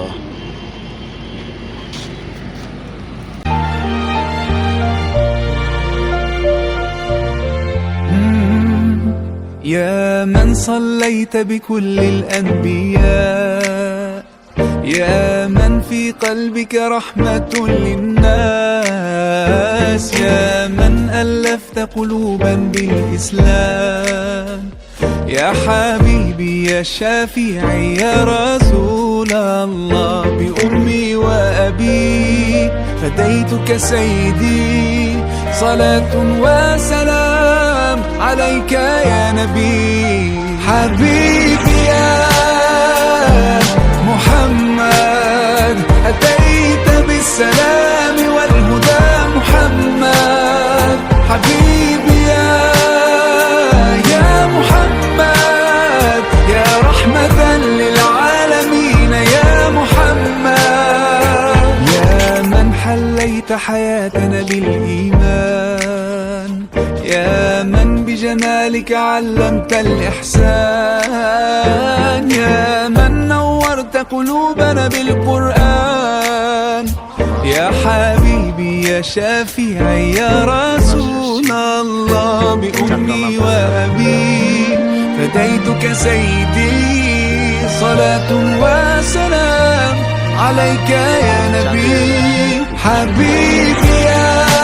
الله. يا من صليت بكل الأنبياء. يا من في قلبك رحمة للناس. يا من ألفت قلوبا بالإسلام. يا حبيبي يا شافعي يا رسول الله بأمي وأبي. فديتك سيدي صلاة وسلام عليك يا نبي. حبيبي يا محمد أتيت حياتنا بالإيمان. يا من بجمالك علمت الإحسان. يا من نورت قلوبنا بالقرآن. يا حبيبي يا شافعي يا رسول الله بأمي وأبي. فديتك سيدي صلاة وسلام. عليك يا نبي. حبيبي يا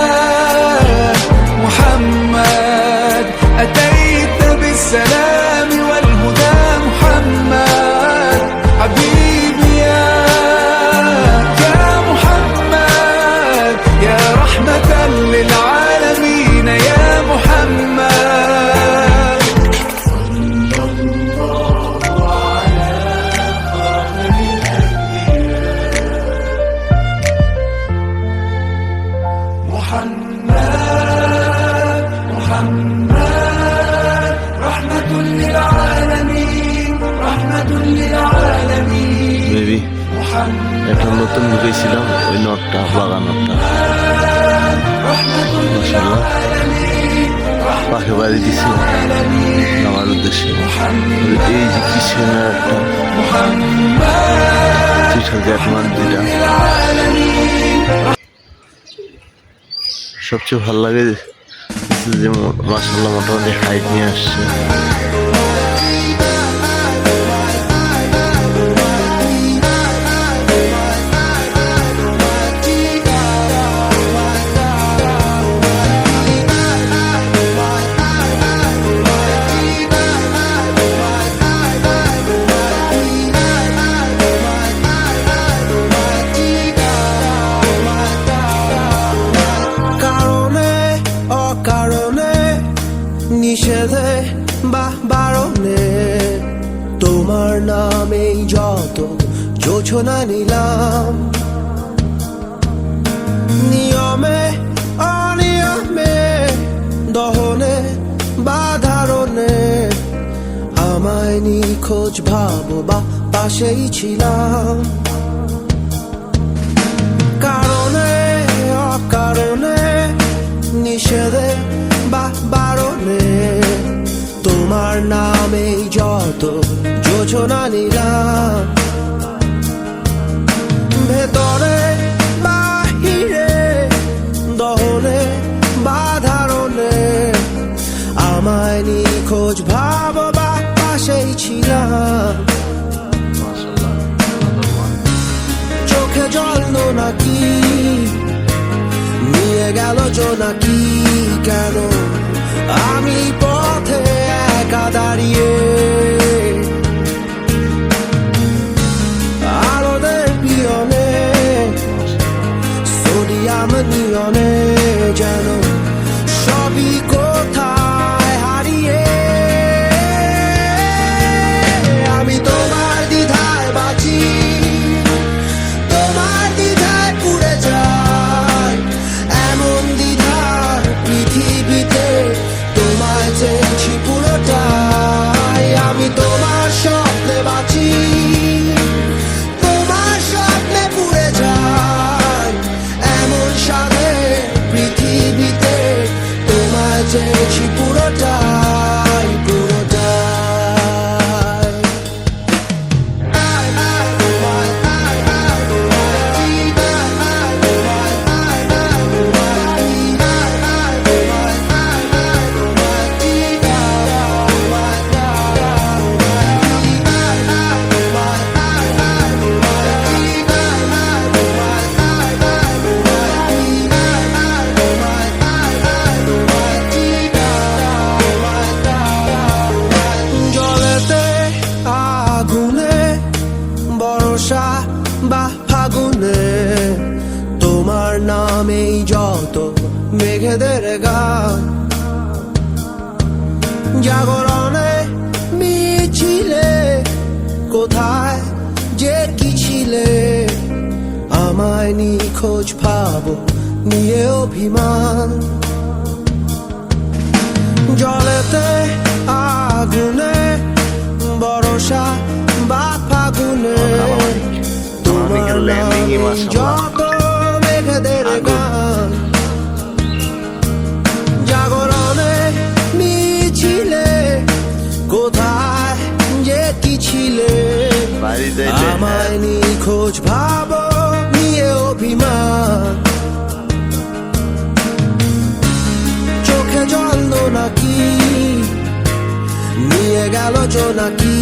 একটা নতুন ঢুকেছিলাম ওই নটটা, বাগান নটটা। পাখি বাড়ি দিছি। আমার উদ্দেশ্যে। এই যে কিসের একটা সবচেয়ে ভালো লাগে যে মাসাল্লাহ মোটামুটি হাইট নিয়ে আসছে। নামেই যত যোজনা নিলাম। নিয়মে, অনিয়মে, দহনে বা ধারণে আমায় নিখোঁজ ভাবো বা পাশেই ছিলাম। কারণে, অকারণে, নিষেধে বা বারণে তোমার নামে যোজনা নিলাম ভেতরে বাহিরে, দহনে বাধারণে আমায় নিখোঁজ ভাব বা পাশেই ছিলাম। চোখে জল নাকি? নিয়ে গেল জোনাকি কেন? আমি পথে একা দাঁড়িয়ে। মেঘেদের গান জাগরণে মিছিলে কোথায় যে কি ছিলে আমায় নিখোঁজ ভাবো নিয়ে অভিমান ভাবো নিয়ে অভিমান চোখে জল নাকি নিয়ে গেল জোনাকি